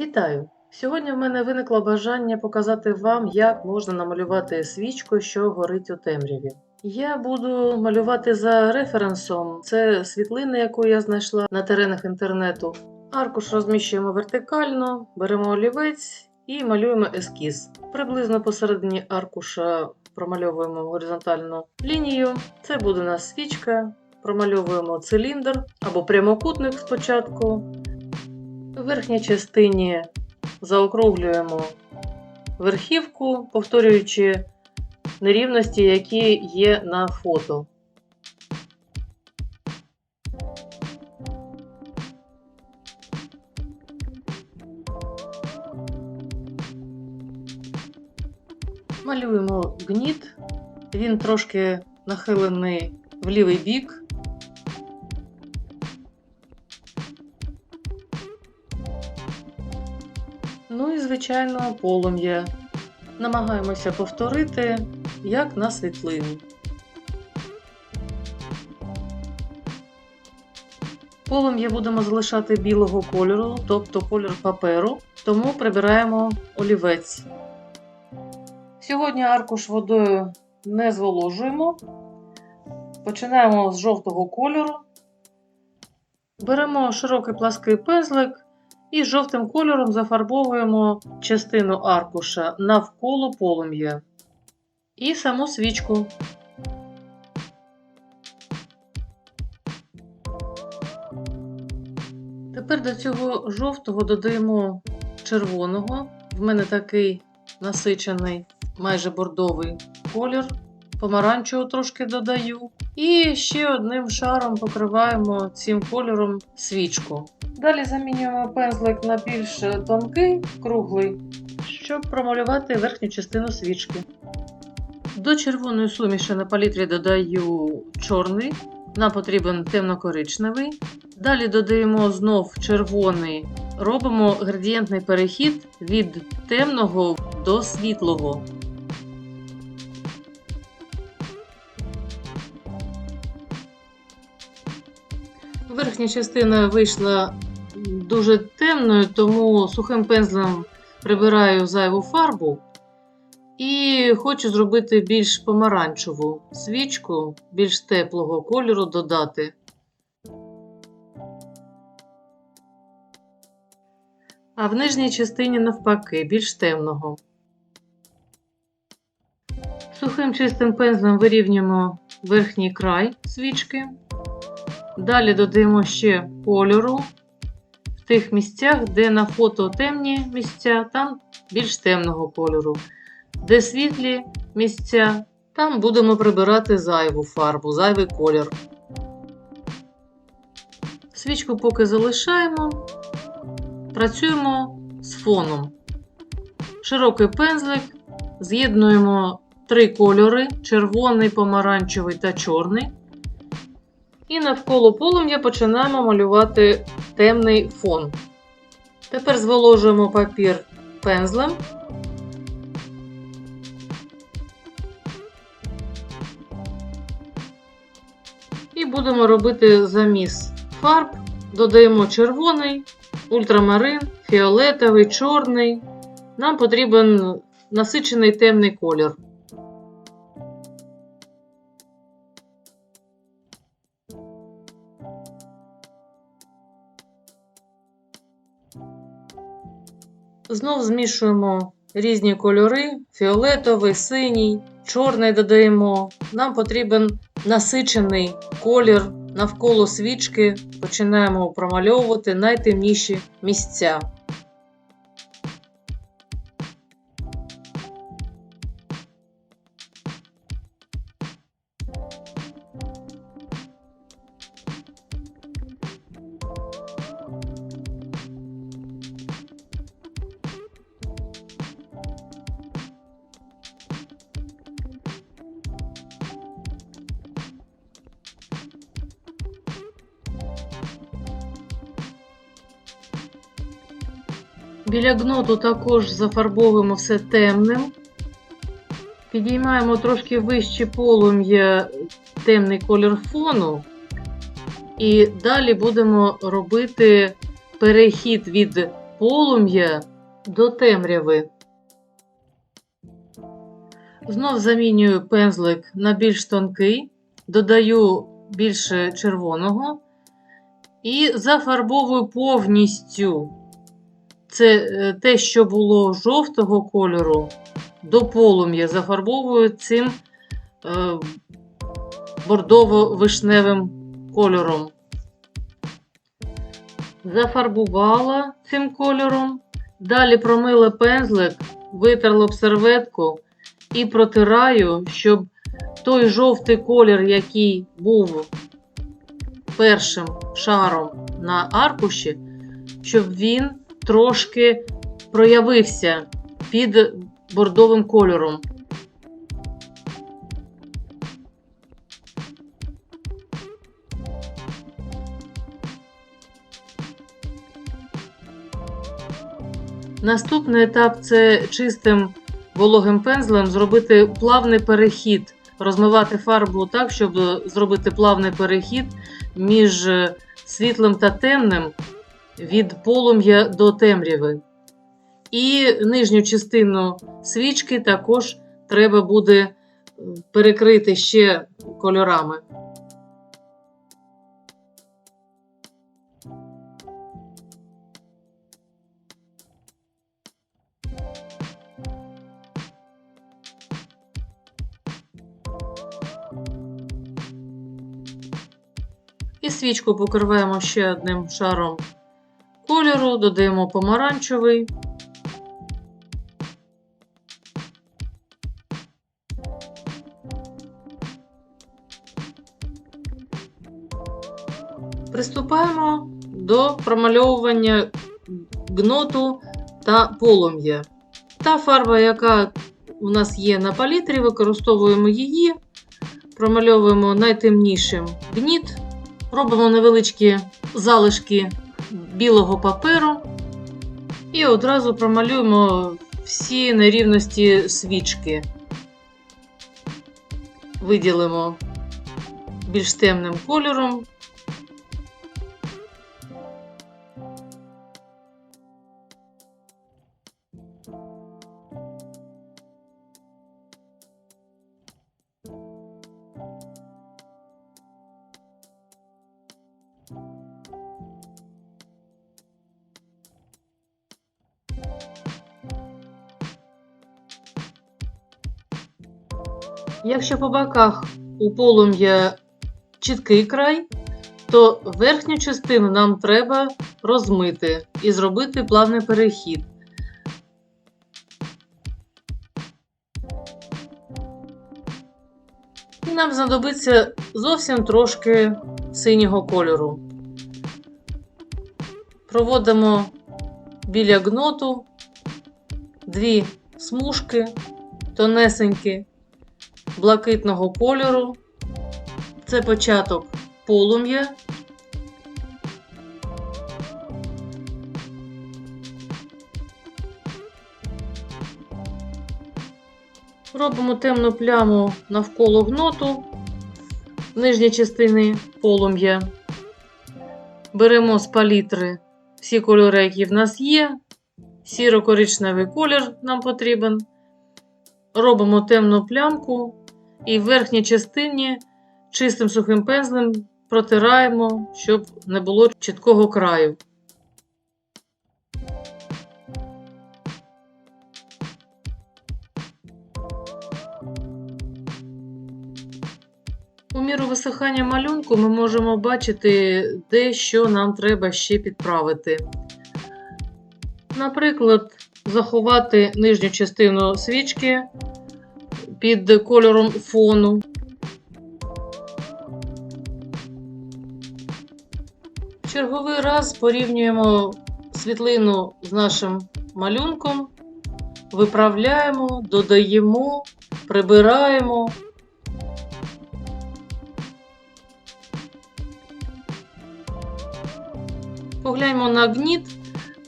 Вітаю! Сьогодні в мене виникло бажання показати вам, як можна намалювати свічку, що горить у темряві. Я буду малювати за референсом. Це світлини, яку я знайшла на теренах інтернету. Аркуш розміщуємо вертикально, беремо олівець і малюємо ескіз. Приблизно посередині аркуша промальовуємо горизонтальну лінію. Це буде у нас свічка. Промальовуємо циліндр або прямокутник спочатку. В верхній частині заокруглюємо верхівку, повторюючи нерівності, які є на фото. Малюємо гніт, він трошки нахилений в лівий бік. І, звичайно, полум'я. Намагаємося повторити, як на світлині. Полум'я будемо залишати білого кольору, тобто колір паперу, тому прибираємо олівець. Сьогодні аркуш водою не зволожуємо. Починаємо з жовтого кольору. Беремо широкий плаский пензлик і жовтим кольором зафарбовуємо частину аркуша навколо полум'я і саму свічку. Тепер до цього жовтого додаємо червоного. В мене такий насичений, майже бордовий колір. Помаранчевого трошки додаю. І ще одним шаром покриваємо цим кольором свічку. Далі замінюємо пензлик на більш тонкий, круглий, щоб промалювати верхню частину свічки. До червоної суміші на палітрі додаю чорний, нам потрібен темно-коричневий. Далі додаємо знов червоний, робимо градієнтний перехід від темного до світлого. Верхня частина вийшла дуже темною, тому сухим пензлем прибираю зайву фарбу і хочу зробити більш помаранчеву свічку, більш теплого кольору додати. А в нижній частині навпаки, більш темного. Сухим чистим пензлем вирівнюємо верхній край свічки. Далі додаємо ще кольору тих місцях, де на фото темні місця, там більш темного кольору. Де світлі місця, там будемо прибирати зайву фарбу, зайвий колір. Свічку поки залишаємо, працюємо з фоном. Широкий пензлик, з'єднуємо три кольори: червоний, помаранчевий та чорний. І навколо полум'я починаємо малювати темний фон. Тепер зволожуємо папір пензлем. І будемо робити заміс фарб. Додаємо червоний, ультрамарин, фіолетовий, чорний. Нам потрібен насичений темний колір. Знов змішуємо різні кольори: фіолетовий, синій, чорний додаємо. Нам потрібен насичений колір навколо свічки. Починаємо промальовувати найтемніші місця. Біля гноту також зафарбовуємо все темним. Підіймаємо трошки вище полум'я темний колір фону. І далі будемо робити перехід від полум'я до темряви. Знов замінюю пензлик на більш тонкий, додаю більше червоного і зафарбовую повністю це е, те, що було жовтого кольору, до полум'я зафарбовую цим е, бордово-вишневим кольором. Зафарбувала цим кольором. Далі промила пензлик, витерла об серветку і протираю, щоб той жовтий колір, який був першим шаром на аркуші, щоб він трошки проявився під бордовим кольором. Наступний етап це чистим вологим пензлем зробити плавний перехід, розмивати фарбу так, щоб зробити плавний перехід між світлим та темним від полум'я до темряви. І нижню частину свічки також треба буде е, перекрити ще кольорами. І свічку покриваємо ще одним шаром кольору, додаємо помаранчевий. Приступаємо до промальовування гноту та полум'я. Та фарба, яка у нас є на палітрі, використовуємо її, промальовуємо найтемнішим гніт, робимо невеличкі залишки білого паперу і одразу промалюємо всі нерівності свічки. Виділимо більш темним кольором. Якщо по боках у полум'я чіткий край, то верхню частину нам треба розмити і зробити плавний перехід. І нам знадобиться зовсім трошки синього кольору. Проводимо біля гноту дві смужки тонесенькі блакитного кольору. Це початок полум'я. Робимо темну пляму навколо гноту нижньої частини полум'я. Беремо з палітри всі кольори, які в нас є. Сіро-коричневий колір нам потрібен. Робимо темну плямку і в верхній частині чистим сухим пензлем протираємо, щоб не було чіткого краю. У міру висихання малюнку ми можемо бачити, де що нам треба ще підправити. Наприклад, заховати нижню частину свічки під кольором фону. Черговий раз порівнюємо світлину з нашим малюнком, виправляємо, додаємо, прибираємо. Погляньмо на гніт.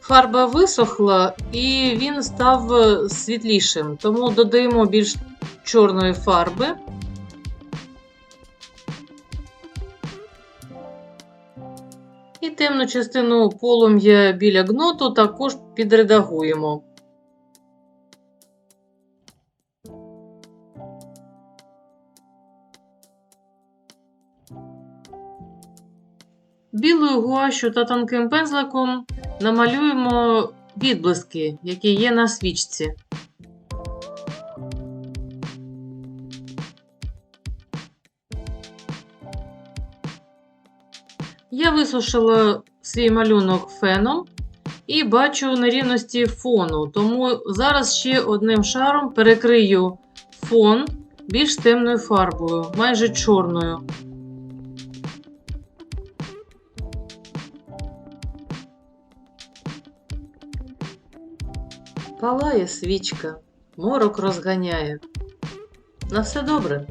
Фарба висохла і він став світлішим, тому додаємо більш чорної фарби. І темну частину полум'я біля гноту також підредагуємо. Білою гуашю та тонким пензликом намалюємо відблиски, які є на свічці. Я висушила свій малюнок феном і бачу нерівності фону, тому зараз ще одним шаром перекрию фон більш темною фарбою, майже чорною. Палає свічка, морок розганяє. На все добре.